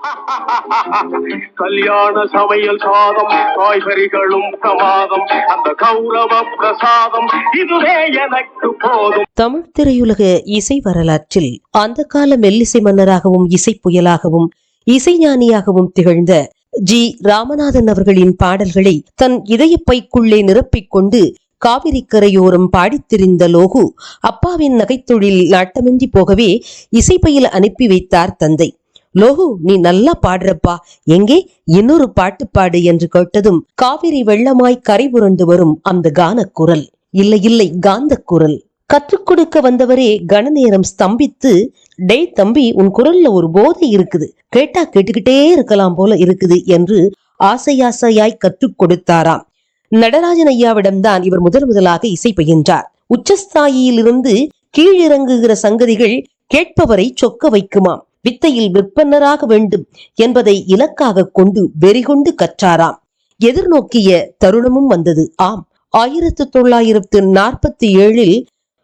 கல்யாண சமையல் சாதம் காய்கறிகளும் பிரமாதம் அந்த கௌரவ பிரசாதம் இதுவே எனக்கு போதும். தமிழ் திரையுலக இசை வரலாற்றில் அந்த கால மெல்லிசை மன்னராகவும் இசை புயலாகவும் இசைஞானியாகவும் திகழ்ந்த ஜி. ராமநாதன் அவர்களின் பாடல்களை தன் இதயப்பைக்குள்ளே நிரப்பிக் கொண்டு காவிரி கரையோரம் பாடித்திரிந்த லோகு அப்பாவின் நகைத்தொழில் நாட்டமின்றி போகவே இசைப்பையில் அனுப்பி வைத்தார் தந்தை. லோகு நீ நல்லா பாடுறப்பா. எங்கே? இன்னொரு பாட்டு பாடு என்று கேட்டதும் காவிரி வெள்ளமாய் கரை புரண்டு வரும் அந்த கான குரல் இல்லை இல்லை காந்த குரல் கற்றுக் கொடுக்க வந்தவரே கனநேரம் ஸ்தம்பித்து டேய் தம்பி உன் குரல்ல ஒரு போதை இருக்குது. கேட்டா கேட்டுக்கிட்டே இருக்கலாம் போல இருக்குது என்று ஆசையாசையாய் கற்றுக் கொடுத்தாராம். நடராஜன் ஐயாவிடம்தான் இவர் முதல் முதலாக இசை பயின்றார். உச்சஸ்தாயிலிருந்து கீழிறங்குகிற சங்கதிகள் கேட்பவரை சொக்க வைக்குமாம். வித்தையில் விற்பனராக வேண்டும் என்பதை இலக்காக கொண்டு வெறிகொண்டு கற்றாராம். எதிர்நோக்கிய தருணமும் வந்தது. ஆம் ஆயிரத்தி தொள்ளாயிரத்து நாற்பத்தி ஏழில்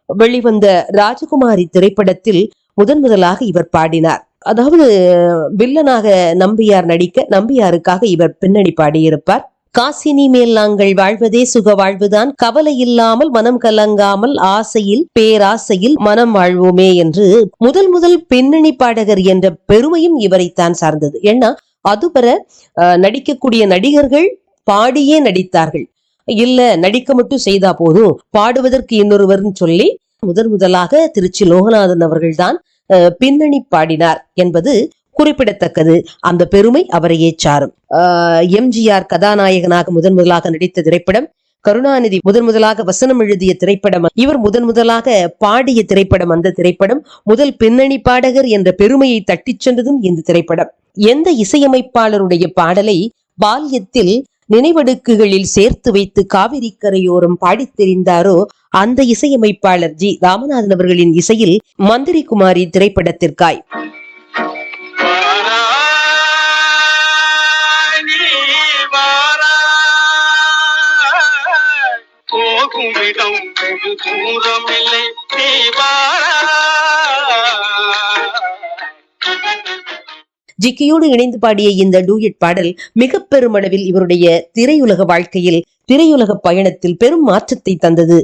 வெளிவந்த ராஜகுமாரி திரைப்படத்தில் முதன் முதலாக இவர் பாடினார். அதாவது வில்லனாக நம்பியார் நடிக்க நம்பியாருக்காக இவர் பின்னணி பாடியிருப்பார். காசினி மேல் நாங்கள் வாழ்வதே சுக வாழ்வுதான். கவலை இல்லாமல் மனம் கலங்காமல் ஆசையில் பேராசையில் மனம் வாழ்வோமே என்று முதல் முதல் பின்னணி பாடகர் என்ற பெருமையும் இவரைத்தான் சார்ந்தது. ஏன்னா அதுவரை நடிக்கக்கூடிய நடிகர்கள் பாடியே நடித்தார்கள். இல்ல நடிக்க மட்டும் செய்தா போதும். பாடுவதற்கு இன்னொருவர்னு சொல்லி முதன் முதலாக திருச்சி லோகநாதன் அவர்கள்தான் பின்னணி பாடினார் என்பது குறிப்பிடத்தக்கது. அந்த பெருமை அவரையே சாரும் எம்ஜிஆர் கதாநாயகனாக முதன் முதலாக நடித்த திரைப்படம் கருணாநிதி முதன் முதலாக வசனம் எழுதிய திரைப்படம் இவர் முதன் முதலாக பாடிய திரைப்படம். அந்த திரைப்படம் முதல் பின்னணி பாடகர் என்ற பெருமையை தட்டிச் சென்றதும் இந்த திரைப்படம். எந்த இசையமைப்பாளருடைய பாடலை பால்யத்தில் நினைவடுக்குகளில் சேர்த்து வைத்து காவிரி கரையோரம் பாடித் தெரிந்தாரோ அந்த இசையமைப்பாளர் ஜி. ராமநாதன் அவர்களின் இசையில் மந்திரி குமாரி திரைப்படத்திற்காய். போகும் வெகு ஜிக்கியோடு இணைந்து பாடிய இந்த டூயட் பாடல் மிக பெருமளவில் இவருடைய திரையுலக வாழ்க்கையில் திரையுலக பயணத்தில் பெரும் மாற்றத்தை தந்தது.